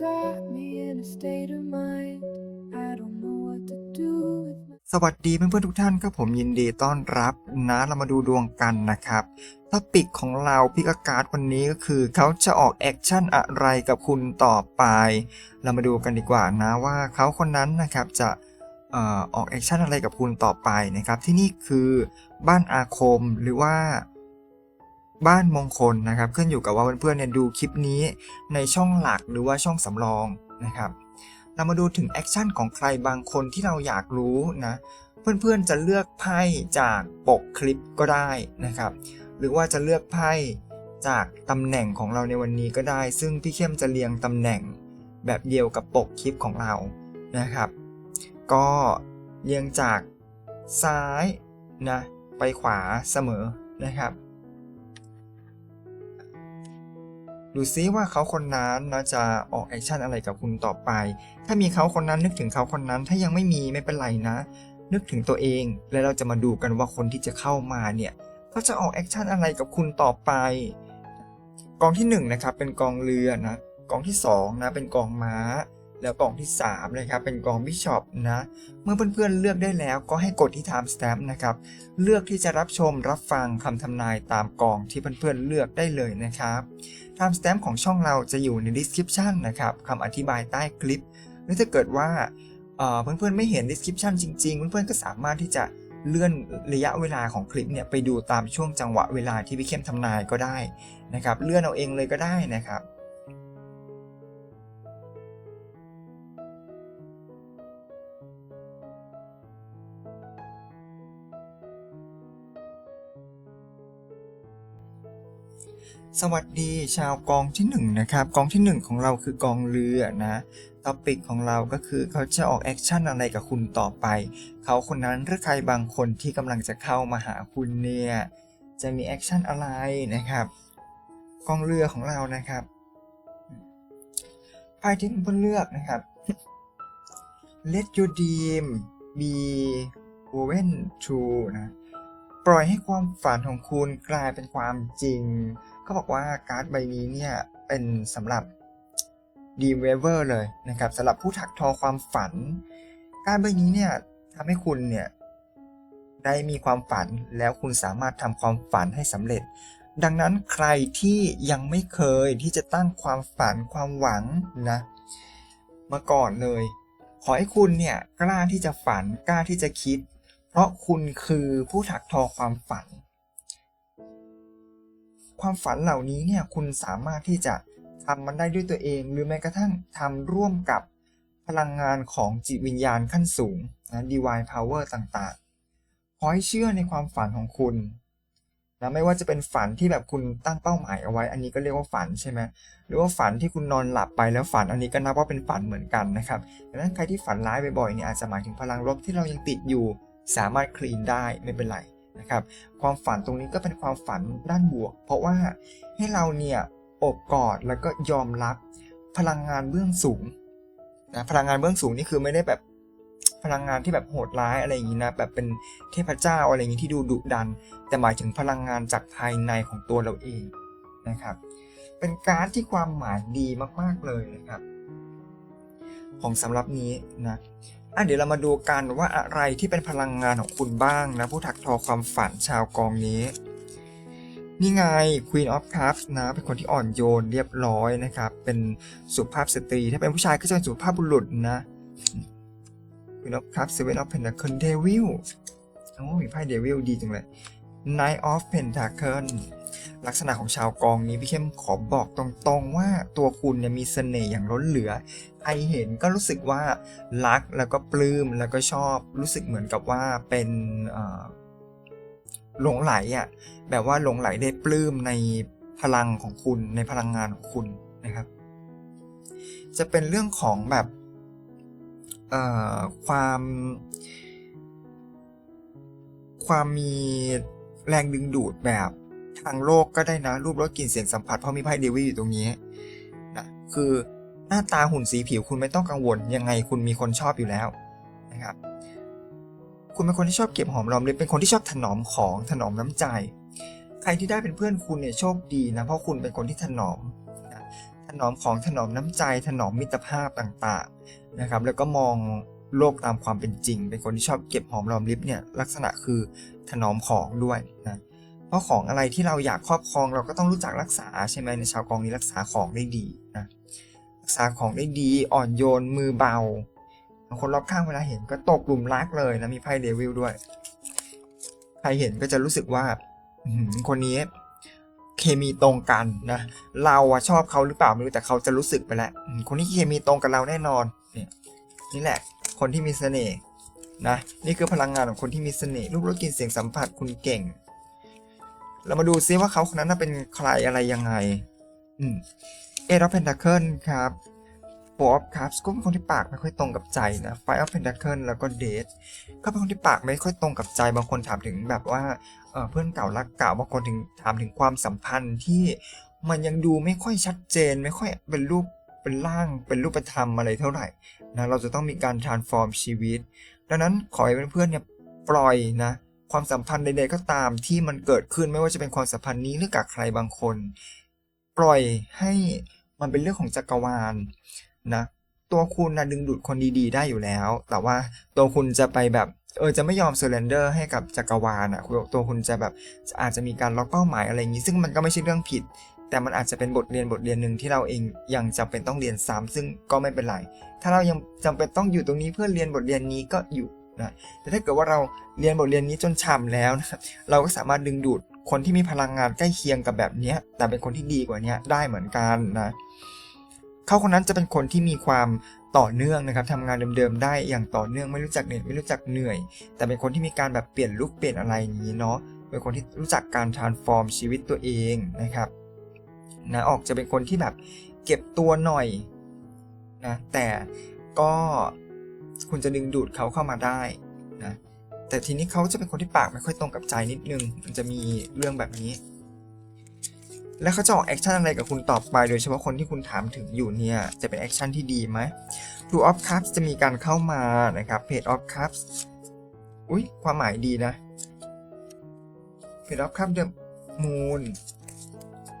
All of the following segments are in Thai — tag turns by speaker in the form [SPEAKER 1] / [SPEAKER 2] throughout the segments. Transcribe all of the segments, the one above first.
[SPEAKER 1] got me in a state of mind. I don't know what to do with
[SPEAKER 2] สวัสดีเพื่อนๆทุกท่านครับผมยินดีต้อนรับนะเรามาดูดวงกันนะครับท็อปิกของเราพิกอากาศวันนี้ก็คือ เขาจะออกแอคชั่นอะไรกับคุณต่อไป เรามาดูกันดีกว่านะว่าเขาคนนั้นนะครับจะออกแอคชั่นอะไรกับคุณต่อไปนะครับ ที่นี่คือบ้านอาคมหรือว่า บ้านมงคลนะครับ ขึ้นอยู่กับว่าเพื่อนๆเนี่ยดูคลิปนี้ในช่องหลักหรือว่าช่องสำรองนะครับ เรามาดูถึงแอคชั่นของใครบางคนที่เราอยากรู้นะเพื่อนๆจะเลือกไพ่จากปกคลิปก็ได้นะครับ หรือว่าจะเลือกไพ่จากตำแหน่งของเราในวันนี้ก็ได้ ซึ่งพี่เข้มจะเรียงตำแหน่งแบบเดียวกับปกคลิปของเรานะครับ ก็เรียงจากซ้ายนะไปขวาเสมอนะครับ ดูซิว่าเขาคนนั้นนะจะออกแอคชั่นอะไรกับคุณต่อไป ถ้ามีเขาคนนั้นนึกถึงเขาคนนั้น ถ้ายังไม่มีไม่เป็นไรนะ นึกถึงตัวเอง แล้วเราจะมาดูกันว่าคนที่จะเข้ามาเนี่ยเขาจะออกแอคชั่นอะไรกับคุณต่อไป กองที่1นงนะครับเป็นกองเรือนะ กองที่2นะเป็นกองม้า แล้วกล่องที่ 3 นะครับ เป็นกองบิชอปนะ เมื่อเพื่อนๆเลือกได้แล้วก็ให้กดที่ time stamp นะครับ เลือกที่จะรับชมรับฟังคำทำนายตามกองที่เพื่อนๆเลือกได้เลยนะครับ time stamp ของช่องเราจะอยู่ใน description นะครับคำอธิบายใต้คลิป หรือถ้าเกิดว่าเอ่อเพื่อนๆไม่เห็น description จริง ๆ เพื่อนๆก็สามารถที่จะเลื่อนระยะเวลาของคลิปเนี่ยไปดูตามช่วงจังหวะเวลาที่พี่เข้มทำนายก็ได้นะครับ เลื่อนเอาเองเลยก็ได้นะครับ สวัสดีชาวกองที่1นงนะครับกองที่ 1 ของเราคือกองเรือนะท็อปิกของเราก็คือเขาจะออกแอคชั่นอะไรกับคุณต่อไป เขาคนนั้นหรือใครบางคนที่กำลังจะเข้ามาหาคุณเนี่ยจะมีแอคชั่นอะไรนะครับกองเรือของเรานะครับไพ่ที่คุณเลือกนะครับ Let your dream be woven true นะ ปล่อยให้ความฝันของคุณกลายเป็นความจริง เขาบอกว่าการ์ดใบนี้เนี่ยเป็นสำหรับ Dream Weaver เลยนะครับสำหรับผู้ถักทอความฝัน การ์ดใบนี้เนี่ยทำให้คุณเนี่ยได้มีความฝันแล้วคุณสามารถทำความฝันให้สำเร็จ ดังนั้นใครที่ยังไม่เคยที่จะตั้งความฝันความหวังนะมาก่อนเลย ขอให้คุณเนี่ยกล้าที่จะฝันกล้าที่จะคิด เพราะคุณคือผู้ถักทอความฝัน ความฝันเหล่านี้เนี่ยคุณสามารถที่จะทำมันได้ด้วยตัวเอง หรือแม้กระทั่งทำร่วมกับพลังงานของจิตวิญญาณขั้นสูงนะ divine power ต่างๆ ขอให้เชื่อในความฝันของคุณนะไม่ว่าจะเป็นฝันที่แบบคุณตั้งเป้าหมายเอาไว้ อันนี้ก็เรียกว่าฝันใช่ไหมหรือว่าฝันที่คุณนอนหลับไปแล้วฝันอันนี้ก็นับว่าเป็นฝันเหมือนกันนะครับดังนั้นใครที่ฝันร้ายบ่อยๆเนี่ยอาจจะหมายถึงพลังลบที่เรายังติดอยู่ สามารถคลีนได้ไม่เป็นไรนะครับความฝันตรงนี้ก็เป็นความฝันด้านบวก เพราะว่าให้เราเนี่ยอบกอดแล้วก็ยอมรับพลังงานเบื้องสูงนะพลังงานเบื้องสูงนี่คือไม่ได้แบบพลังงานที่แบบโหดร้ายอะไรอย่างนี้นะแบบเป็นเทพเจ้าอะไรอย่างนี้ที่ดูดุดัน แต่หมายถึงพลังงานจากภายในของตัวเราเองนะครับ เป็นการที่ความหมายดีมากๆเลยนะครับ ของสำหรับนี้นะ อะเดี๋ยวเรามาดูกันว่าอะไรที่เป็นพลังงานของคุณบ้างนะ ผู้ถักทอความฝันชาวกองนี้ นี่ไง Queen of Cups นะ เป็นคนที่อ่อนโยนเรียบร้อยนะครับ เป็นสุภาพสตรี ถ้าเป็นผู้ชายก็จะเป็นสุภาพบุรุษนะ Queen of Cups Seven of Pentacles Devil โอ้มีไพ่ Devil ดีจังเลย Knight of Pentacles ลักษณะของชาวกองนี้พี่เข้มขอบอกตรงๆว่าตัวคุณเนี่ยมีเสน่ห์อย่างล้นเหลือใครเห็นก็รู้สึกว่ารักแล้วก็ปลื้มแล้วก็ชอบรู้สึกเหมือนกับว่าเป็นหลงไหลอะ่ะแบบว่าหลงไหลได้ปลื้มในพลังของคุณในพลังงานของคุณนะครับ จะเป็นเรื่องของแบบความความมีแรงดึงดูดแบบ ทางโลกก็ได้นะรูปรสกลิ่นเสียงสัมผัสเพราะมีไพ่เดวิลอยู่ตรงนี้นะคือหน้าตาหุ่นสีผิวคุณไม่ต้องกังวล ยังไงคุณมีคนชอบอยู่แล้วนะครับคุณเป็นคนที่ชอบเก็บหอมรอมริบเป็นคนที่ชอบถนอมของถนอมน้ำใจ ใครที่ได้เป็นเพื่อนคุณเนี่ยโชคดีนะเพราะคุณเป็นคนที่ถนอมนะถถนอมของถนอมน้ำใจ ถนอมมิตรภาพต่างๆนะครับ แล้วก็มองโลกตามความเป็นจริง เป็นคนที่ชอบเก็บหอมรอมริบเนี่ยลักษณะคือถนอมของด้วยนะ เพราะของอะไรที่เราอยากครอบครองเราก็ต้องรู้จักรักษาใช่ไหมในชาวกองนี้รักษาของได้ดีนะรักษาของได้ดีอ่อนโยนมือเบาคนรอบข้างเวลาเห็นก็ตกหลุมรักเลยนะมีไพ่เดวิลด้วย ใครเห็นก็จะรู้สึกว่าคนนี้เคมีตรงกันนะเราอะชอบเขาหรือเปล่าไม่รู้แต่เขาจะรู้สึกไปแล้วคนนี้เคมีตรงกับเราแน่นอนเนี่ยนี่แหละ คนที่มีเสน่ห์นะนี่คือพลังงานของคนที่มีเสน่ห์รูปรสกลิ่นเสียงสัมผัสคุณเก่ง เรามาดูซิว่าเขาคนนั้นน่ะเป็นใครอะไรยังไง อืมเอรอฟเพนทาเคิลครับโฟอฟคัพก็เป็นคนที่ปากไม่ค่อยตรงกับใจนะไฟออฟเพนทาเคิลแล้วก็เดทก็เป็นคนที่ปากไม่ค่อยตรงกับใจบางคนถามถึงแบบว่าเอ่อเพื่อนเก่ารักเก่าบางคนถึงถามถึงความสัมพันธ์ที่มันยังดูไม่ค่อยชัดเจน ไม่ค่อยเป็นรูปเป็นร่างเป็นรูปธรรมอะไรเท่าไหร่นะเราจะต้องมีการ transform ชีวิต ดังนั้นขอให้เพื่อนๆเนี่ยปล่อยนะ ความสัมพันธ์ใดๆก็ตามที่มันเกิดขึ้นไม่ว่าจะเป็นความสัมพันธ์นี้หรือกับใครบางคน ปล่อยให้มันเป็นเรื่องของจักรวาลนะตัวคุณนะดึงดูดคนดีๆ ได้อยู่แล้ว แต่ว่าตัวคุณจะไปแบบเออจะไม่ยอมเซอร์เรนเดอร์ให้กับจักรวาลอะตัวคุณจะแบบอาจจะมีการล็อกเป้าหมายอะไรอย่างนี้ ซึ่งมันก็ไม่ใช่เรื่องผิด แต่มันอาจจะเป็นบทเรียนบทเรียนหนึ่งที่เราเองยังจำเป็นต้องเรียนซ้ำซึ่งก็ไม่เป็นไร ถ้าเรายังจำเป็นต้องอยู่ตรงนี้เพื่อเรียนบทเรียนนี้ก็อยู่ นะแต่ถ้าเกิดว่าเราเรียนบทเรียนนี้จนฉ่ำแล้วนะครับเราก็สามารถดึงดูดคนที่มีพลังงานใกล้เคียงกับแบบนี้แต่เป็นคนที่ดีกว่านี้ได้เหมือนกันนะเขาคนนั้นจะเป็นคนที่มีความต่อเนื่องนะครับทำงานเดิมๆได้อย่างต่อเนื่องไม่รู้จักเหนื่อยไม่รู้จักเหนื่อย แต่เป็นคนที่มีการแบบเปลี่ยนลุคเปลี่ยนอะไรอย่างนี้เนาะเป็นคนที่รู้จักการ transform ชีวิตตัวเองนะครับนะออกจะเป็นคนที่แบบเก็บตัวหน่อยนะแต่ก็ คุณจะดึงดูดเขาเข้ามาได้นะแต่ทีนี้เขาจะเป็นคนที่ปากไม่ค่อยตรงกับใจนิดนึง มันจะมีเรื่องแบบนี้ แล้วเขาจะออกแอคชั่นอะไรกับคุณต่อไป โดยเฉพาะคนที่คุณถามถึงอยู่เนี่ย จะเป็นแอคชั่นที่ดีไหม Two of Cups จะมีการเข้ามานะครับ Page of Cups อุ้ยความหมายดีนะ Page of Cups The Moon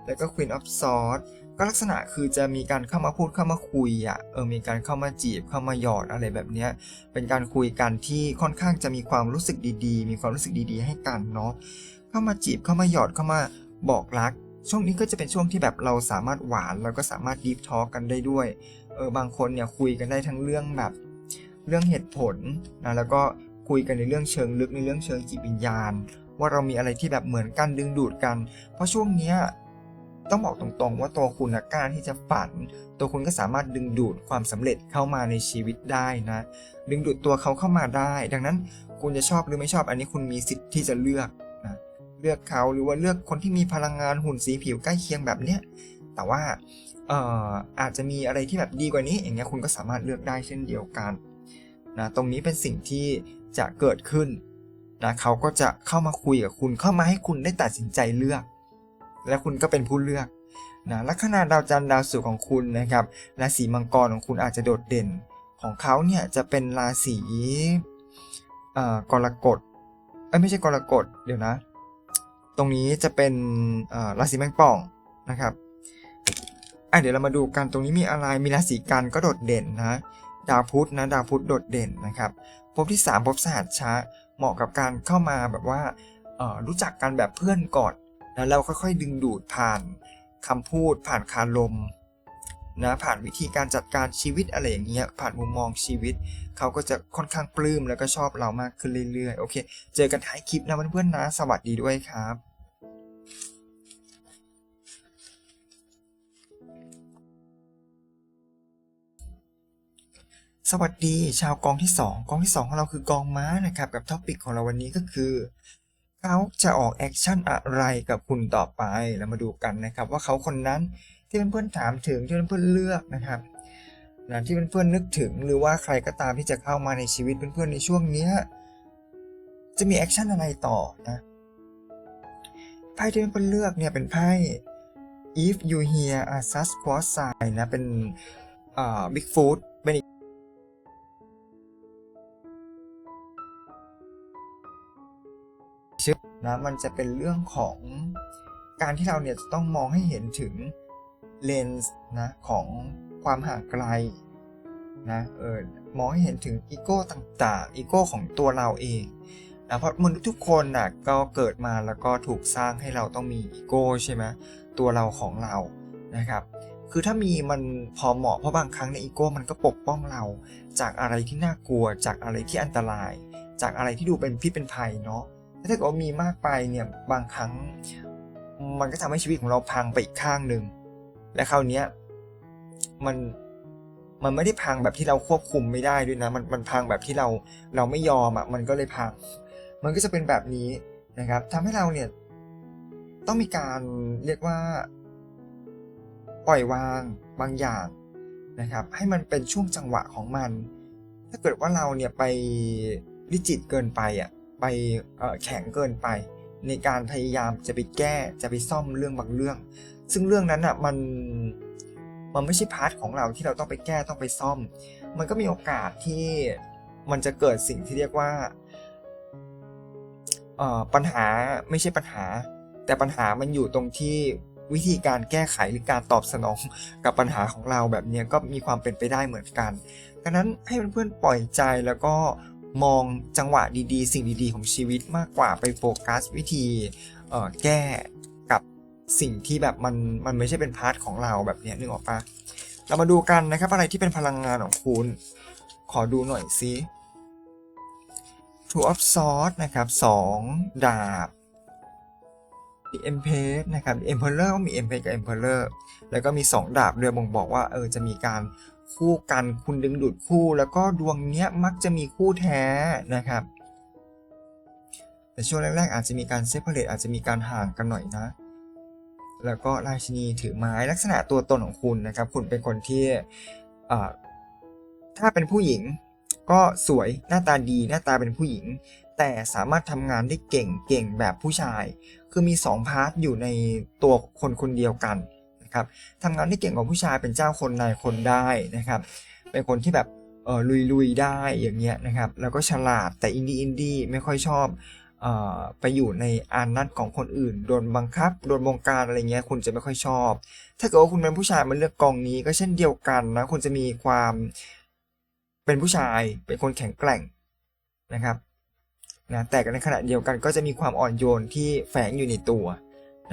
[SPEAKER 2] แล้วก็ Queen of Swords ก็ลักษณะคือจะมีการเข้ามาพูดเข้ามาคุยอะเออมีการเข้ามาจีบเข้ามาหยอดอะไรแบบเนี้ยเป็นการคุยกันที่ค่อนข้างจะมีความรู้สึกดีๆ มีความรู้สึกดีๆ ให้กันเนาะเข้ามาจีบเข้ามาหยอดเข้ามาบอกรัก ช่วงนี้ก็จะเป็นช่วงที่แบบเราสามารถหวานแล้วก็สามารถดีฟทอ l k กันได้ด้วยเออบางคนเนี่ยคุยกันได้ทั้งเรื่องแบบ เรื่องเหตุผลนะแล้วก็คุยกันในเรื่องเชิงลึกในเรื่องเชิงจิตวิญญาณ ว่าเรามีอะไรที่แบบเหมือนกันดึงดูดกัน เพราะช่วงเนี้ย ต้องบอกตรงๆ ว่าตัวคุณนะกล้าที่จะฝัน ตัวคุณก็สามารถดึงดูดความสำเร็จเข้ามาในชีวิตได้นะ ดึงดูดตัวเขาเข้ามาได้ ดังนั้นคุณจะชอบหรือไม่ชอบอันนี้คุณมีสิทธิ์ที่จะเลือกนะเลือกเขาหรือว่าเลือกคนที่มีพลังงานหุ่นสีผิวใกล้เคียงแบบเนี้ยแต่ว่าเอ่ออาจจะมีอะไรที่แบบดีกว่านี้ อย่างเงี้ยคุณก็สามารถเลือกได้เช่นเดียวกันนะตรงนี้เป็นสิ่งที่จะเกิดขึ้นนะเขาก็จะเข้ามาคุยกับคุณเข้ามาให้คุณได้ตัดสินใจเลือก และคุณก็เป็นผู้เลือกนะลัคนาดาวจันทร์ดาวศุกร์ของคุณนะครับราศีมังกรของคุณอาจจะโดดเด่น ของเขาเนี่ยจะเป็นราศีเอ่อกรกฎเอ้ยไม่ใช่กรกฎเดี๋ยวนะ ตรงนี้จะเป็นเอ่อราศีแมงป่องนะครับอะเดี๋ยวเรามาดูกันตรงนี้มีอะไรมีราศีกันก็โดดเด่นนะดาวพุธนะดาวพุธโดดเด่นนะครับภพที่3ภพสหัสชะเหมาะกับการเข้ามาแบบว่ารู้จักกันแบบเพื่อนก่อน แล้วค่อยๆดึงดูดผ่านคำพูดผ่านคารลมนะผ่านวิธีการจัดการชีวิตอะไรอย่างเงี้ยผ่านมุมมองชีวิต เขาก็จะค่อนข้างปลื้มแล้วก็ชอบเรามากขึ้นเรื่อยๆ โอเค เจอกันท้ายคลิปนะเพื่อนๆนะ สวัสดีด้วยครับสวัสดีชาวกองที่ 2 กองที่ 2 ของเราคือกองม้านะครับ กับท็อปิกของเราวันนี้ก็คือ เขาจะออกแอคชั่นอะไรกับคุณต่อไปเรามาดูกันนะครับ ว่าเขาคนนั้นที่เพื่อนๆถามถึงที่เพื่อนๆเลือกนะครับนะที่เพื่อนๆนึกถึงหรือว่าใครก็ตามที่จะเข้ามาในชีวิตเพื่อนๆในช่วงนี้จะมีแอคชั่นอะไรต่อนะไพ่ที่เพื่อนๆเลือกเนี่ยเป็นไพ่ if you hear a suspicious sign นะเป็นอ่า Bigfoot เป็นอีก นะมันจะเป็นเรื่องของการที่เราเนี่ยจะต้องมองให้เห็นถึงเลนส์นะของความห่างไกลนะเออมองให้เห็นถึงอีโก้ต่างๆอีโก้ของตัวเราเองนะเพราะมนุษย์ทุกคนนะก็เกิดมาแล้วก็ถูกสร้างให้เราต้องมีอีโก้ใช่ไหมตัวเราของเรานะครับ คือถ้ามีมันพอเหมาะเพราะบางครั้งในอีโก้มันก็ปกป้องเรา จากอะไรที่น่ากลัว จากอะไรที่อันตราย จากอะไรที่ดูเป็นพิษเป็นภัยเนาะ ถ้าเกิดว่ามีมากไปเนี่ยบางครั้ง มันก็ทำให้ชีวิตของเราพังไปอีกข้างหนึ่งและคราวนี้มันมันไม่ได้พังแบบที่เราควบคุมไม่ได้ด้วยนะ มันมันพังแบบที่เราเราไม่ยอมอะมันก็เลยพัง มันก็จะเป็นแบบนี้นะครับทำให้เราเนี่ยต้องมีการเรียกว่า ปล่อยวางบางอย่างนะครับ ให้มันเป็นช่วงจังหวะของมัน ถ้าเกิดว่าเราเนี่ยไปริจิตเกินไปอะ ไปแข็งเกินไป ในการพยายามจะไปแก้จะไปซ่อมเรื่องบางเรื่อง ซึ่งเรื่องนั้นอะมันมันไม่ใช่พาร์ทของเราที่เราต้องไปแก้ต้องไปซ่อม มันก็มีโอกาสที่มันจะเกิดสิ่งที่เรียกว่าปัญหาไม่ใช่ปัญหา แต่ปัญหามันอยู่ตรงที่วิธีการแก้ไขหรือการตอบสนองกับปัญหาของเราแบบนี้ก็มีความเป็นไปได้เหมือนกันดังนั้นให้เพื่อนๆปล่อยใจแล้วก็ มองจังหวะดีๆ สิ่งดีๆ ของชีวิตมากกว่าไปโฟกัสวิธีเอ่อแก้กับสิ่งที่แบบมันมันไม่ใช่เป็นพาร์ทของเราแบบเนี้ยนึกออกปะเรามาดูกันนะครับอะไรที่เป็นพลังงานของคุณ ขอดูหน่อยซิ Two of Swords นะครับสองดาบ The Empress นะครับ Emperor ก็มี emperess กับ Emperor แล้วก็มี 2 ดาบเรือบ่งบอกว่าเออจะมีการ คู่กันคุณดึงดูดคู่ แล้วก็ดวงเนี้ยมักจะมีคู่แท้นะครับ แต่ช่วงแรกๆ อาจจะมีการเซ p เ r เ t อาจจะมีการห่างกันหน่อยนะ แล้วก็ราชินีถือไม้ลักษณะตัวตนของคุณนะครับ คุณเป็นคนที่ถ้าเป็นผู้หญิงก็สวยหน้าตาดีหน้าตาเป็นผู้หญิง แต่สามารถทำงานได้เก่งเก่งแบบผู้ชาย คือมี 2 พาร์ทอยู่ในตัวคนคนเดียวกัน ครับทำงานได้เก่งกว่าผู้ชายเป็นเจ้าคนนายคนได้นะครับ เป็นคนที่แบบเออลุยลุยๆได้อย่างเงี้ยนะครับ แล้วก็ฉลาดแต่อินดี้อินดี้ไม่ค่อยชอบออไปอยู่ในอานัตของคนอื่นโดนบังคับโดนบงการอะไรเงี้ยคุณจะไม่ค่อยชอบ ถ้าเกิดว่าคุณเป็นผู้ชายมาเลือกกองนี้ก็เช่นเดียวกันนะคุณจะมีความเป็นผู้ชายเป็นคนแข็งแกร่งนะครับนะแต่ในขณะเดียวกันก็จะมีความอ่อนโยนที่แฝงอยู่ในตัว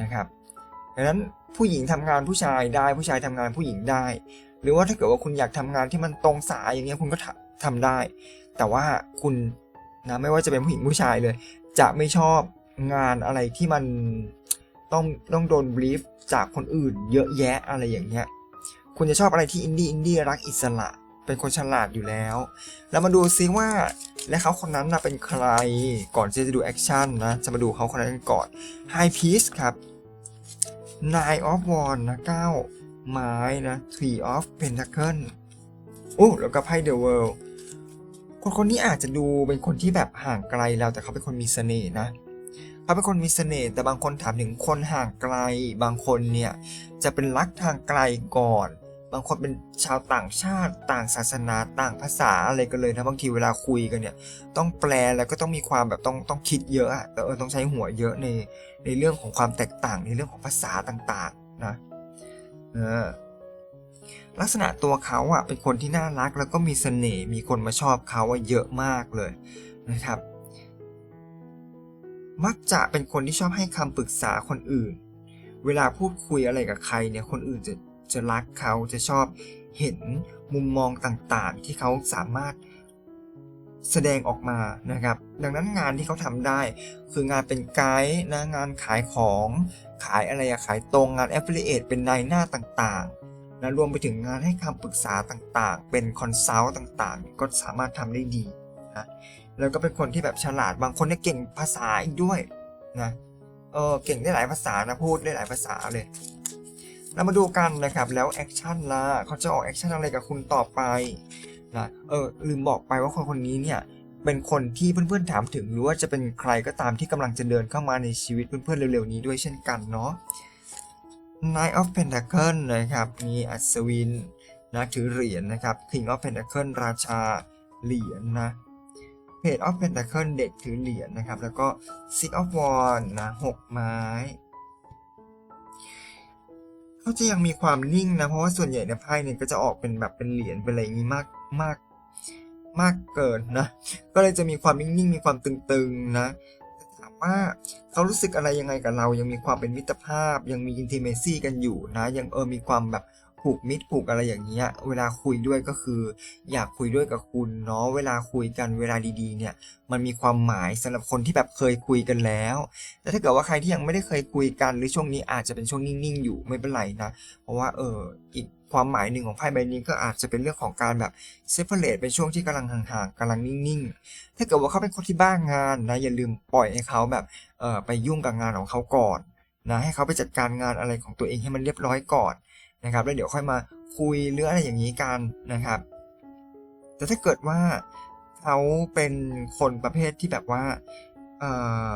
[SPEAKER 2] นะครับ ดังนั้นผู้หญิงทำงานผู้ชายได้ผู้ชายทำงานผู้หญิงได้ หรือว่าถ้าเกิดว่าคุณอยากทำงานที่มันตรงสายอย่างเงี้ยคุณก็ทำทำได้ แต่ว่าคุณนะไม่ว่าจะเป็นผู้หญิงผู้ชายเลย จะไม่ชอบงานอะไรที่มันต้องต้องโดนบลีฟจากคนอื่นเยอะแยะอะไรอย่างเงี้ยคุณจะชอบอะไรที่อินดี้อินดี้รักอิสระ เป็นคนฉลาดอยู่แล้ว แล้วมาดูซิว่าและเขาคนนั้นนะเป็นใครก่อนที่จะดูแอคชั่นนะจะมาดูเขาคนนั้นกันก่อน High Peace ครับ Nine of Wands นะ9ไม้นะ Three of Pentacle โอ้แล้วก็ไพ่ The World คนคนนี้อาจจะดูเป็นคนที่แบบห่างไกลเราแต่เขาเป็นคนมีเสน่ห์นะเขาเป็นคนมีเสน่ห์แต่บางคนถามถึงคนห่างไกล บางคนเนี่ยจะเป็นรักทางไกลก่อน บางคนเป็นชาวต่างชาติ ต่างศาสนาต่างภาษาอะไรกันเลยนะบางทีเวลาคุยกันเนี่ย ต้องแปลแล้วก็ต้องมีความแบบต้องต้องคิดเยอะอะต่เออต้องใช้หัวเยอะในในเรื่องของความแตกต่างในเรื่องของภาษาต่างๆนะเออลักษณะตัวเขาอะเป็นคนที่น่ารักแล้วก็มีเสน่ห์มีคนมาชอบเขาอะเยอะมากเลยนะครับ มักจะเป็นคนที่ชอบให้คำปรึกษาคนอื่น เวลาพูดคุยอะไรกับใครเนี่ยคนอื่นจะ จะรักเขาจะชอบเห็นมุมมองต่างๆ ที่เขาสามารถแสดงออกมานะครับ ดังนั้นงานที่เขาทำได้ คืองานเป็นไกด์นะงานขายของขายอะไรขายตรงงาน affiliate เป็นนายหน้าต่างๆนะรวมไปถึงงานให้คำปรึกษาต่างๆ เป็นคอนซัลท์ต่างๆ ก็สามารถทำได้ดีนะแล้วก็เป็นคนที่แบบฉลาดบางคนเนี่ยเก่งภาษาอีกด้วยนะเออเก่งได้หลายภาษานะพูดได้หลายภาษาเลย เรามาดูกันนะครับ แล้วแอคชั่นล่ะเขาจะออกแอคชั่นอะไรกับคุณต่อไปนะเออลืมบอกไปว่าคนคนนี้เนี่ยเป็นคนที่เพื่อนๆถามถึงหรือว่าจะเป็นใครก็ตามที่กำลังจะเดินเข้ามาในชีวิตเพื่อนๆเร็วๆนี้ด้วยเช่นกันเนาะ Knight of Pentacle นะครับมีอัศวินนะถือเหรียญนะครับ King of Pentacle ราชาเหรียญนะ Page of Pentacle เด็กถือเหรียญนะครับ แล้วก็ Six of Wands นะหกไม้ เขาจะยังมีความนิ่งนะเพราะว่าส่วนใหญ่ในไพ่เนี่ยก็จะออกเป็นแบบเป็นเหรียญเป็นอะไรอย่างนี้มากมากมากเกินนะ ก็เลยจะมีความนิ่งๆมีความตึงๆนะถามว่าเขารู้สึกอะไรยังไงกับเรายังมีความเป็นมิตรภาพ ยังมีอินทิเมซี่กันอยู่นะ ยังเออมีความแบบ ผูกมิตรผูกอะไรอย่างเงี้ย เวลาคุยด้วยก็คือ อยากคุยด้วยกับคุณเนาะ เวลาคุยกันเวลาดีๆ เนี่ย มันมีความหมายสำหรับคนที่แบบเคยคุยกันแล้ว แต่ถ้าเกิดว่าใครที่ยังไม่ได้เคยคุยกัน หรือช่วงนี้อาจจะเป็นช่วงนิ่งๆ อยู่ไม่เป็นไรนะ เพราะว่าเอออีกความหมายหนึ่งของไพ่ใบนี้ก็อาจจะเป็นเรื่องของการแบบเซฟเฟอร์เรเป็นช่วงที่กำลังห่างๆกำลังนิ่งๆ ถ้าเกิดว่าเขาเป็นคนที่บ้างงานนะอย่าลืมปล่อยให้เขาแบบเออไปยุ่งกับงานของเขาก่อนนะให้เขาไปจัดการงานอะไรของตัวเองให้มันเรียบร้อยก่อน นะครับแล้วเดี๋ยวค่อยมาคุยหรืออะไรอย่างนี้กันนะครับ แต่ถ้าเกิดว่าเขาเป็นคนประเภทที่แบบว่าเออ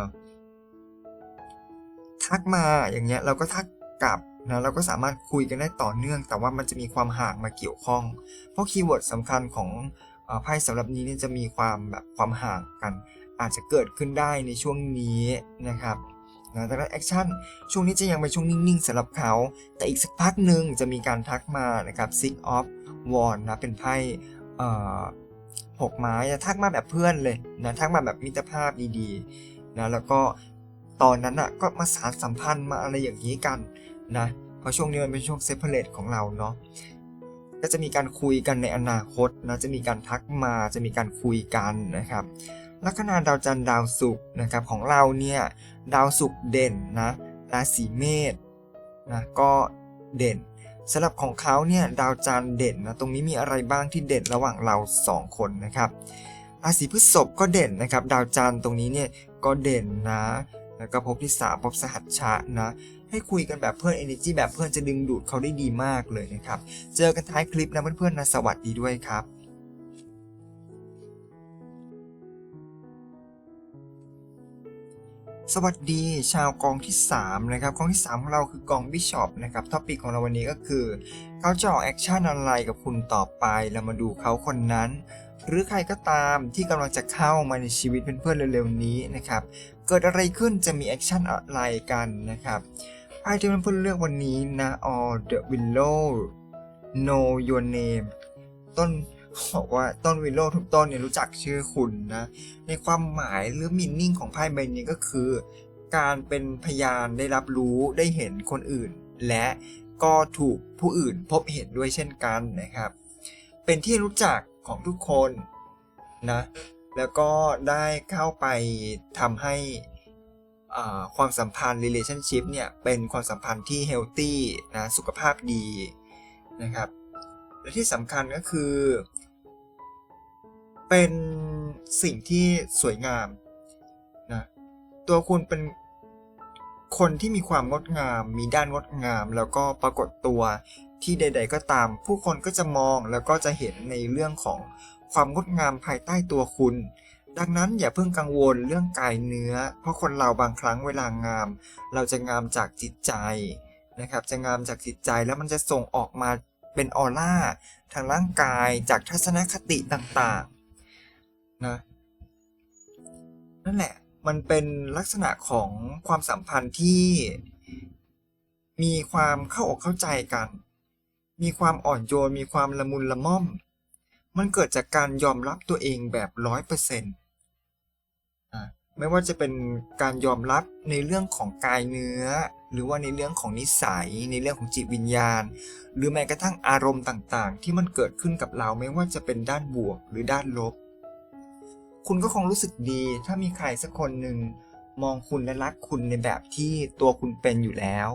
[SPEAKER 2] ทักมาอย่างเงี้ยเราก็ทักกลับนะเราก็สามารถคุยกันได้ต่อเนื่อง แต่ว่ามันจะมีความห่างมาเกี่ยวข้อง เพราะคีย์เวิร์ดสำคัญของไพ่สำหรับนี้เนี่ยจะมีความแบบความห่างกัน อาจจะเกิดขึ้นได้ในช่วงนี้นะครับ นะแต่ละแอคชั่นช่วงนี้จะยังเป็นช่วงนิ่งๆสำหรับเขา แต่อีกสักพักหนึ่งจะมีการทักมานะครับ Six of w a n d นะเป็นไพ่หกไม้จะทักมาแบบเพื่อนเลยนะทักมาแบบมิตรภาพดีๆนะแล้วก็ตอนนั้นอะก็มาสารสัมพันธ์มาอะไรอย่างนี้กันนะเพราะช่วงนี้มันเป็นช่วงเซปเปอร์เลตของเราเนาะก็จะมีการคุยกันในอนาคตนะจะมีการทักมาจะมีการคุยกันนะครับ ลัคนาดาวจันทร์ดาวศุกร์นะครับของเราเนี่ยดาวศุกร์เด่นนะราศีเมษนะก็เด่นสำหรับของเขาเนี่ยดาวจันทร์เด่นนะตรงนี้มีอะไรบ้างที่เด่นระหว่างเราสองคนนะครับราศีพฤษภก็เด่นนะครับ ดาวจันทร์ตรงนี้เนี่ยก็เด่นนะ แล้วก็พบที่สามพบสหัชชะนะให้คุยกันแบบเพื่อน energy แบบเพื่อนจะดึงดูดเขาได้ดีมากเลยนะครับ เจอกันท้ายคลิปนะเพื่อนๆนะสวัสดีด้วยครับ สวัสดีชาวกองที่ 3 นะครับกองที่ 3 ของเราคือกองบิชอปนะครับท็อปิกของเราวันนี้ก็คือ เขาจะออกแอคชั่นอะไรกับคุณต่อไป เรามาดูเขาคนนั้น หรือใครก็ตามที่กำลังจะเข้ามาในชีวิตเพื่อนๆเร็วๆนี้นะครับ เกิดอะไรขึ้นจะมีแอคชั่นอะไรกันนะครับไพ่ที่เพื่อนๆเลือกวันนี้นะ All the Willow Know Your Name ต้น บอกว่าต้นวิลโลทุกต้นเนี่ยรู้จักชื่อคุณนะ ในความหมายหรือมินนิ่งของไพ่ใบนี้ก็คือ การเป็นพยานได้รับรู้ได้เห็นคนอื่น และก็ถูกผู้อื่นพบเห็นด้วยเช่นกันนะครับ เป็นที่รู้จักของทุกคนนะแล้วก็ได้เข้าไปทำให้ความสัมพันธ์ relationship เนี่ยเป็นความสัมพันธ์ที่ healthy นะสุขภาพดีนะครับและที่สำคัญก็คือ เป็นสิ่งที่สวยงามนะตัวคุณเป็นคนที่มีความงดงาม มีด้านงดงาม แล้วก็ปรากฏตัวที่ใด ๆ ก็ตาม ผู้คนก็จะมองแล้วก็จะเห็นในเรื่องของความงดงามภายใต้ตัวคุณ ดังนั้นอย่าเพิ่งกังวลเรื่องกายเนื้อ เพราะคนเราบางครั้งเวลางาม เราจะงามจากจิตใจนะครับ จะงามจากจิตใจแล้วมันจะส่งออกมาเป็นออร่าทางร่างกายจากทัศนคติต่างๆ นะนั่นแหละ มันเป็นลักษณะของความสัมพันธ์ที่มีความเข้าอกเข้าใจกัน มีความอ่อนโยน มีความละมุนละม่อม มันเกิดจากการยอมรับตัวเองแบบร้อยเปอร์เซ็นต์ไม่ว่าจะเป็นการยอมรับในเรื่องของกายเนื้อ หรือว่าในเรื่องของนิสัย ในเรื่องของจิตวิญญาณ หรือแม้กระทั่งอารมณ์ต่างๆ ที่มันเกิดขึ้นกับเราไม่ว่าจะเป็นด้านบวกหรือด้านลบ คุณก็คงรู้สึกดี ถ้ามีใครสักคนหนึ่งมองคุณและรักคุณในแบบที่ตัวคุณเป็นอยู่แล้ว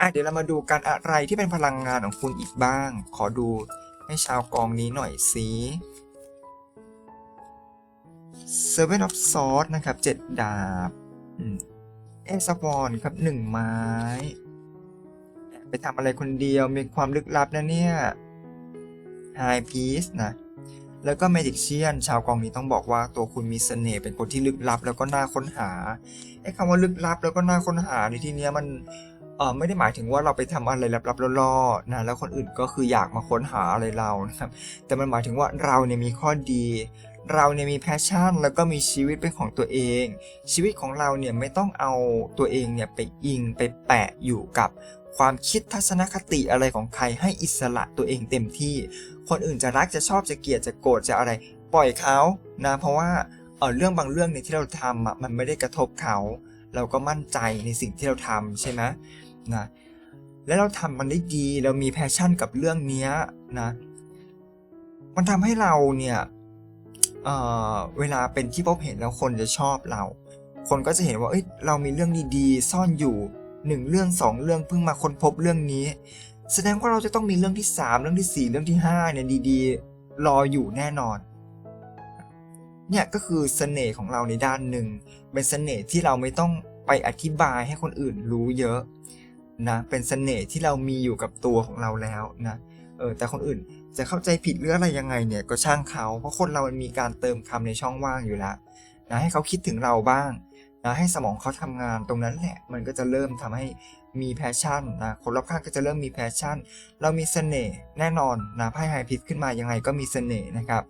[SPEAKER 2] อะเดี๋ยวเรามาดูกันอะไรที่เป็นพลังงานของคุณอีกบ้าง ขอดูให้ชาวกองนี้หน่อยสิ Seven of Swords นะครับเจ็ดดาบเอสวอนครับหนึ่งไม้ ไปทำอะไรคนเดียวมีความลึกลับนะเนี่ย High Peace นะ แล้วก็แมดิสเชียนชาวกองนี้ต้องบอกว่าตัวคุณมีเสน่ห์เป็นคนที่ลึกลับ แล้วก็น่าค้นหาไอ้คำว่าลึกลับแล้วก็น่าค้นหาในที่นี้มันเออไม่ได้หมายถึงว่าเราไปทำอะไรลับๆล่อๆนะแล้วคนอื่นก็คืออยากมาค้นหาอะไรเรานะครับแต่มันหมายถึงว่าเราเนี่ยมีข้อดี เราเนี่ยมีแพชชั่นแล้วก็มีชีวิตเป็นของตัวเอง ชีวิตของเราเนี่ยไม่ต้องเอาตัวเองเนี่ยไปอิงไปแปะอยู่กับความคิดทัศนคติอะไรของใครให้อิสระตัวเองเต็มที่ คนอื่นจะรักจะชอบจะเกลียดจะโกรธจะอะไร ปล่อยเขานะเพราะว่าเออเรื่องบางเรื่องเนี่ยที่เราทำอะมันไม่ได้กระทบเขา เราก็มั่นใจในสิ่งที่เราทำใช่ไหมนะแล้วเราทำมันได้ดีเรามีแพชชั่นกับเรื่องนี้นะมันทำให้เราเนี่ย เเวลาเป็นที่พบเห็นแล้วคนจะชอบเรา คนก็จะเห็นว่าเอ้ยเรามีเรื่องดีๆ ซ่อนอยู่หนึ่งเรื่องสองเรื่องเพิ่งมาค้นพบเรื่องนี้ แสดงว่าเราจะต้องมีเรื่องที่สามเรื่องที่สี่เรื่องที่ห้าเนี่ยดีๆ รออยู่แน่นอน เนี่ยก็คือเสน่ห์ของเราในด้านหนึ่ง เป็นเสน่ห์ที่เราไม่ต้องไปอธิบายให้คนอื่นรู้เยอะนะ เป็นเสน่ห์ที่เรามีอยู่กับตัวของเราแล้วนะ เออแต่คนอื่น จะเข้าใจผิดหรืออะไรยังไงเนี่ยก็ช่างเขา เพราะคนเรามันมีการเติมคำในช่องว่างอยู่แล้วนะให้เขาคิดถึงเราบ้างนะให้สมองเขาทำงานตรงนั้นแหละมันก็จะเริ่มทำให้มีแพชชั่นนะคนรอบข้างก็จะเริ่มมีแพชชั่น เรามีเสน่ห์แน่นอนนะไพ่ไฮพิษขึ้นมายังไงก็มีเสน่ห์นะครับ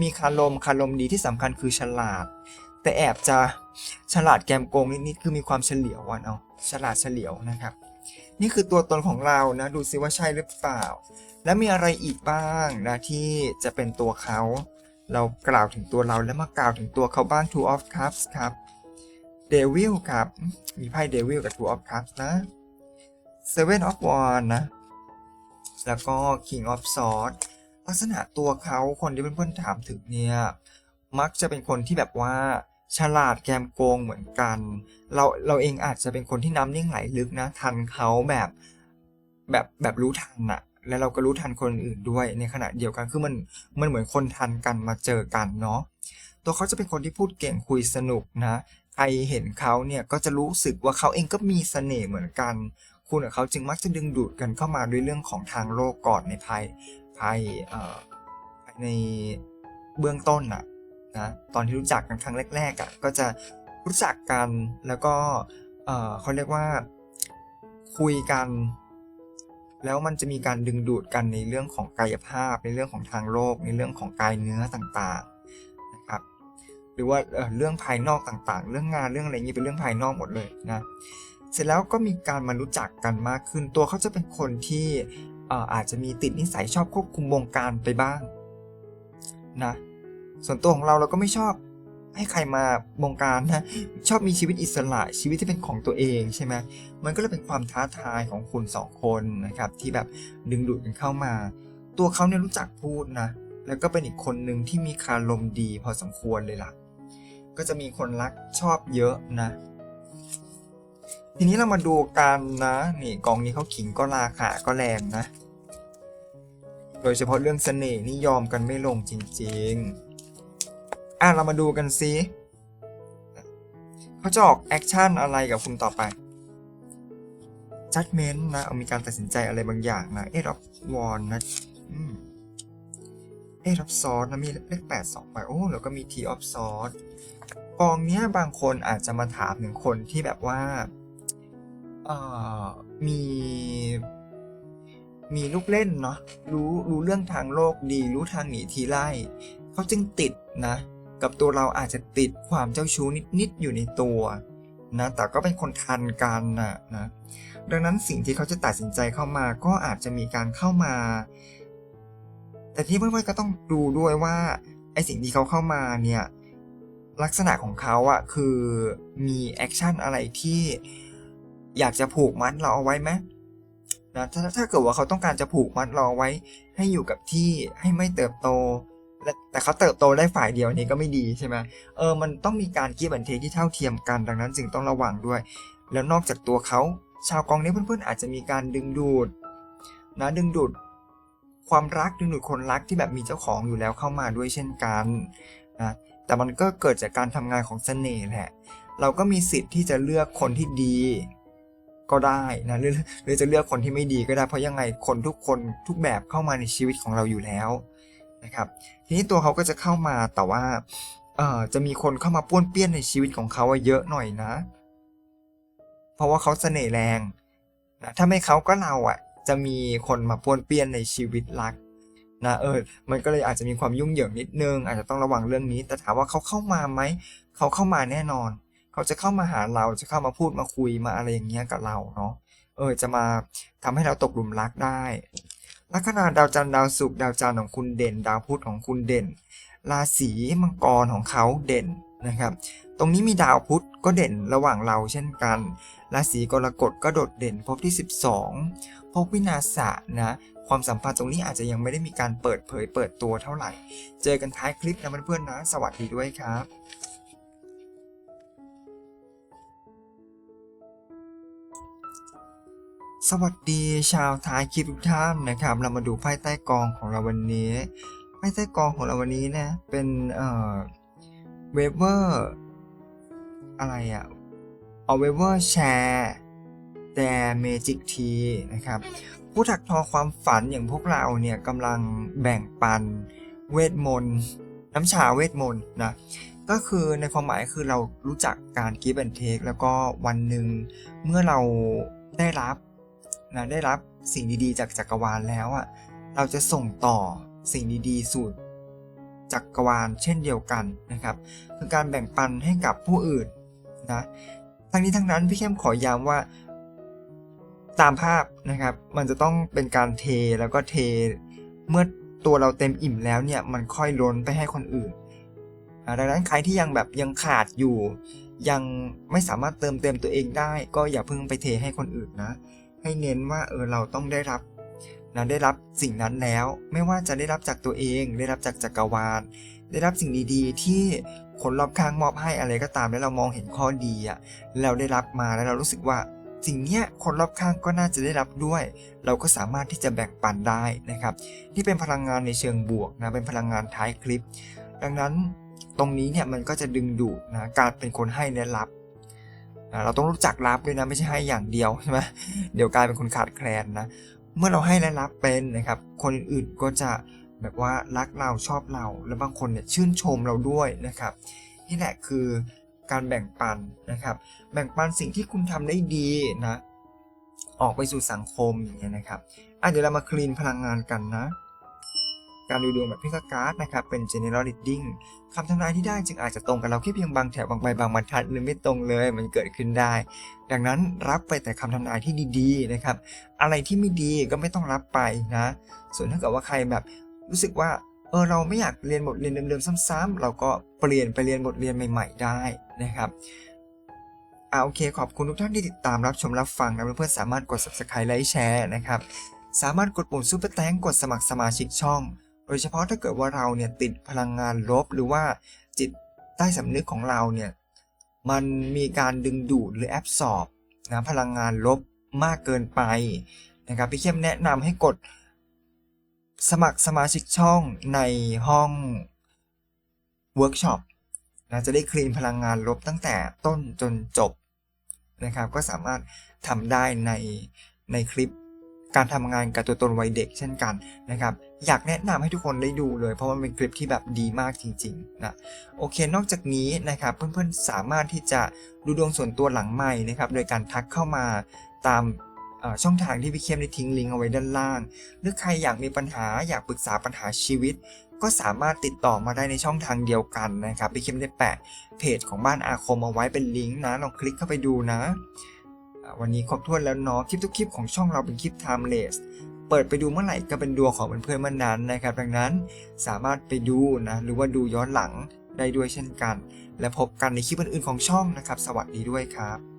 [SPEAKER 2] มีคารมคารมดีที่สำคัญคือฉลาด แต่แอบจะฉลาดแกมโกงนิดๆคือมีความเฉลียวอะเนาะฉลาดเฉลียวนะครับ นี่คือตัวตนของเรานะดูซิว่าใช่หรือเปล่า แล้วมีอะไรอีกบ้างนะที่จะเป็นตัวเขา เรากล่าวถึงตัวเราแล้วมากล่าวถึงตัวเขาบ้าง Two of Cups ครับ Devil ครับ มีไพ่ Devil กับ Two of Cups นะ Seven of Wands นะ แล้วก็ King of Swords ลักษณะตัวเขาคนที่เพื่อนๆถามถึงเนี่ย มักจะเป็นคนที่แบบว่าฉลาดแกมโกงเหมือนกัน เราเราเองอาจจะเป็นคนที่น้ำนิ่งไหลลึกนะ ทันเขาแบบแบบแบบรู้ทันอะ แล้วเราก็รู้ทันคนอื่นด้วยในขณะเดียวกันคือมันมันเหมือนคนทันกันมาเจอกันเนาะตัวเขาจะเป็นคนที่พูดเก่งคุยสนุกนะใครเห็นเขาเนี่ยก็จะรู้สึกว่าเขาเองก็มีเสน่ห์เหมือนกัน คุณกับเขาจึงมักจะดึงดูดกันเข้ามาด้วยเรื่องของทางโลกก่อนในภายภายเอ่อภายในเบื้องต้นน่ะนะตอนที่รู้จักกันครั้งแรกๆอะก็จะรู้จักกันแล้วก็เอ่อเขาเรียกว่าคุยกัน แล้วมันจะมีการดึงดูดกันในเรื่องของกายภาพ ในเรื่องของทางโลก ในเรื่องของกายเนื้อต่างๆนะครับ หรือว่าเรื่องภายนอกต่างๆ เรื่องงานเรื่องอะไรอย่างนี้เป็นเรื่องภายนอกหมดเลยนะเสร็จแล้วก็มีการมารู้จักกันมากขึ้น ตัวเขาจะเป็นคนที่อ่ออาจจะมีติดนิสัยชอบควบคุมวงการไปบ้างนะส่วนตัวของเราเราก็ไม่ชอบ ให้ใครมาบงการนะ ชอบมีชีวิตอิสระชีวิตที่เป็นของตัวเองใช่ไหมมันก็เลยเป็นความท้าทายของคุณสองคนนะครับที่แบบดึงดูดกันเข้ามา ตัวเขาเนี่ยรู้จักพูดนะ แล้วก็เป็นอีกคนหนึ่งที่มีคารมดีพอสมควรเลยล่ะ ก็จะมีคนรักชอบเยอะนะ ทีนี้เรามาดูกันนะนี่กองนี้เขาขิงก็ราคาก็แรงนะ โดยเฉพาะเรื่องเสน่ห์นี่ยอมกันไม่ลงจริง ๆ อะเรามาดูกันซิเขาจะออกแอคชั่นอะไรกับคุณต่อไป judgment นะเอามีการตัดสินใจอะไรบางอย่างนะ eight of wand นะเอืม eight of swords นะมีเลขแปดสองไปโอ้แล้วก็มี tea of swords กองเนี้ยบางคนอาจจะมาถามถึงคนที่แบบว่าเอ่อมีมีลูกเล่นเนาะรู้รู้เรื่องทางโลกดี รู้ทางหนีทีไล่เขาจึงติดนะ กับตัวเราอาจจะติดความเจ้าชู้นิดๆอยู่ในตัวนะแต่ก็เป็นคนทันกันนะนะดังนั้นสิ่งที่เขาจะตัดสินใจเข้ามาก็อาจจะมีการเข้ามา แต่ที่เพื่อนๆก็ต้องดูด้วยว่าไอสิ่งที่เขาเข้ามาเนี่ยลักษณะของเขาอะคือมีแอคชั่นอะไรที่อยากจะผูกมัดเราเอาไว้ไหมนะถ้าถ้าเกิดว่าเขาต้องการจะผูกมัดเราเอาไว้ให้อยู่กับที่ให้ไม่เติบโต แต่เขาเติบโตได้ฝ่ายเดียวนี้ก็ไม่ดีใช่ไหมเออมันต้องมีการกีบันเทที่เท่าเทียมกันดังนั้นจึงต้องระวังด้วย แล้วนอกจากตัวเขาชาวกองนี้เพื่อนๆอาจจะมีการดึงดูดนะดึงดูดความรักดึงดูดคนรักที่แบบมีเจ้าของอยู่แล้วเข้ามาด้วยเช่นกันนะแต่มันก็เกิดจากการทำงานของเสน่ห์แหละ เราก็มีสิทธิ์ที่จะเลือกคนที่ดีก็ได้นะหรือหรือจะเลือกคนที่ไม่ดีก็ได้เพราะยังไงคนทุกคนทุกแบบเข้ามาในชีวิตของเราอยู่แล้ว นะครับทีนี้ตัวเขาก็จะเข้ามาแต่ว่าเอ่อจะมีคนเข้ามาป้วนเปี้ยนในชีวิตของเขาเยอะหน่อยนะ เพราะว่าเขาเสน่ห์แรงนะถ้าไม่เขาก็เราอะจะมีคนมาป้วนเปี้ยนในชีวิตรักนะเออ มันก็เลยอาจจะมีความยุ่งเหยิงนิดนึง อาจจะต้องระวังเรื่องนี้ แต่ถามว่าเขาเข้ามาไหม เขาเข้ามาแน่นอน เขาจะเข้ามาหาเรา จะเข้ามาพูดมาคุยมาอะไรอย่างเงี้ยกับเราเนาะ เออ จะมาทำให้เราตกหลุมรักได้ ลัคนาดาวจันทร์ดาวศุกร์ดาวจันทร์ของคุณเด่น ดาวพุธของคุณเด่น ราศีมังกรของเขาเด่นนะครับ ตรงนี้มีดาวพุธก็เด่นระหว่างเราเช่นกัน ราศีกรกฎก็โดดเด่นพบที่ 12 พบวินาศะนะ ความสัมพันธ์ตรงนี้อาจจะยังไม่ได้มีการเปิดเผยเปิดตัวเท่าไหร่ เจอกันท้ายคลิปนะเพื่อนๆนะ สวัสดีด้วยครับ สวัสดีชาวท้ายคลิปทุกท่านนะครับ เรามาดูไพ่ใต้กองของเราวันนี้ไพ่ใต้กองของเราวันนี้นะเป็นเอ่อเวเวอร์อะไรอะเอาเวเวอร์แชร์แต่เมจิกทีนะครับ ผู้ถักทอความฝันอย่างพวกเราเนี่ยกำลังแบ่งปันเวทมนต์น้ำชาเวทมนต์นะก็คือในความหมายคือเรารู้จักการกิฟต์แอนเทคแล้วก็วันหนึ่งเมื่อเราได้รับ นะได้รับสิ่งดีๆ จากจักรวาลแล้วอะเราจะส่งต่อสิ่งดีๆ สู่จักรวาลเช่นเดียวกันนะครับคือการแบ่งปันให้กับผู้อื่นนะทั้งนี้ทั้งนั้นพี่เข้มขอย้ำว่าตามภาพนะครับ มันจะต้องเป็นการเทแล้วก็เท เมื่อตัวเราเต็มอิ่มแล้วเนี่ยมันค่อยล้นไปให้คนอื่นดังนั้นใครที่ยังแบบยังขาดอยู่ ยังไม่สามารถเติมเต็มตัวเองได้ ก็อย่าเพิ่งไปเทให้คนอื่นนะ ให้เน้นว่าเออเราต้องได้รับนะได้รับสิ่งนั้นแล้ว ไม่ว่าจะได้รับจากตัวเอง ได้รับจากจักรวาล ได้รับสิ่งดีๆ ที่คนรอบข้างมอบให้อะไรก็ตามแล้วเรามองเห็นข้อดีอะ่ะเราได้รับมาแล้วเรารู้สึกว่าสิ่งเนี้ยคนรอบข้างก็น่าจะได้รับด้วย เราก็สามารถที่จะแบ่งปันได้นะครับที่เป็นพลังงานในเชิงบวกนะเป็นพลังงานท้ายคลิป ดังนั้นตรงนี้เนี่ยมันก็จะดึงดูดนะการเป็นคนให้และรับ เราต้องรู้จักรับด้วยนะไม่ใช่ให้อย่างเดียวใช่ไหมเดี๋ยวกลายเป็นคนขาดแคลนนะเมื่อเราให้และรับเป็นนะครับ คนอื่นก็จะแบบว่ารักเราชอบเรา และบางคนเนี่ยชื่นชมเราด้วยนะครับ นี่แหละคือการแบ่งปันนะครับ แบ่งปันสิ่งที่คุณทำได้ดีนะ ออกไปสู่สังคมอย่างเงี้ยนะครับอะเดี๋ยวเรามาคลีนพลังงานกันนะ การดูดวงแบบพิกการ์ดนะครับเป็น general reading คำทำนายที่ได้จึงอาจจะตรงกับเราแค่เพียงบางแถวบางใบบางบรรทัดหรือไม่ตรงเลยมันเกิดขึ้นได้ ดังนั้นรับไปแต่คำทำนายที่ดีๆนะครับอะไรที่ไม่ดีก็ไม่ต้องรับไปนะส่วนถ้าเกิดว่าใครแบบรู้สึกว่าเออเราไม่อยากเรียนบทเรียนเดิมๆซ้ำๆเราก็เปลี่ยนไปเรียนบทเรียนใหม่ ๆ ได้นะครับอ่าโอเค ขอบคุณทุกท่านที่ติดตามรับชมรับฟังนะเพื่อนๆสามารถกด subscribe ไลค์แชร์นะครับสามารถกดปุ่มซุปเปอร์แตงกดสมัครสมาชิกช่อง โดยเฉพาะถ้าเกิดว่าเราเนี่ยติดพลังงานลบ หรือว่าจิตใต้สำนึกของเราเนี่ยมันมีการดึงดูดหรือแอบสอบนะพลังงานลบมากเกินไปนะครับพี่เข้มแนะนำให้กดสมัครสมาชิกช่องในห้องเวิร์กช็อปนะจะได้คลีนพลังงานลบตั้งแต่ต้นจนจบนะครับก็สามารถทำได้ในในคลิปการทำงานกับตัวตนวัยเด็กเช่นกันนะครับ อยากแนะนำให้ทุกคนได้ดูเลย เพราะมันเป็นคลิปที่แบบดีมากจริงๆนะโอเค นอกจากนี้นะครับเพื่อนๆสามารถที่จะดูดวงส่วนตัวหลังใหม่นะครับโดยการทักเข้ามาตามช่องทางที่พี่เข้มได้ทิ้งลิงก์เอาไว้ด้านล่าง หรือใครอยากมีปัญหาอยากปรึกษาปัญหาชีวิต ก็สามารถติดต่อมาได้ในช่องทางเดียวกันนะครับพี่เข้มได้แปะเพจของบ้านอาคมเอาไว้เป็นลิงก์นะลองคลิกเข้าไปดูนะ วันนี้ครบถ้วนแล้วเนาะคลิปทุกคลิปของช่องเราเป็นคลิป timeless เปิดไปดูเมื่อไหร่ก็เป็นดวงของเพื่อนๆเมื่อนั้นนะครับ ดังนั้นสามารถไปดูนะหรือว่าดูย้อนหลังได้ด้วยเช่นกัน และพบกันในคลิปอื่นๆของช่องนะครับ สวัสดีด้วยครับ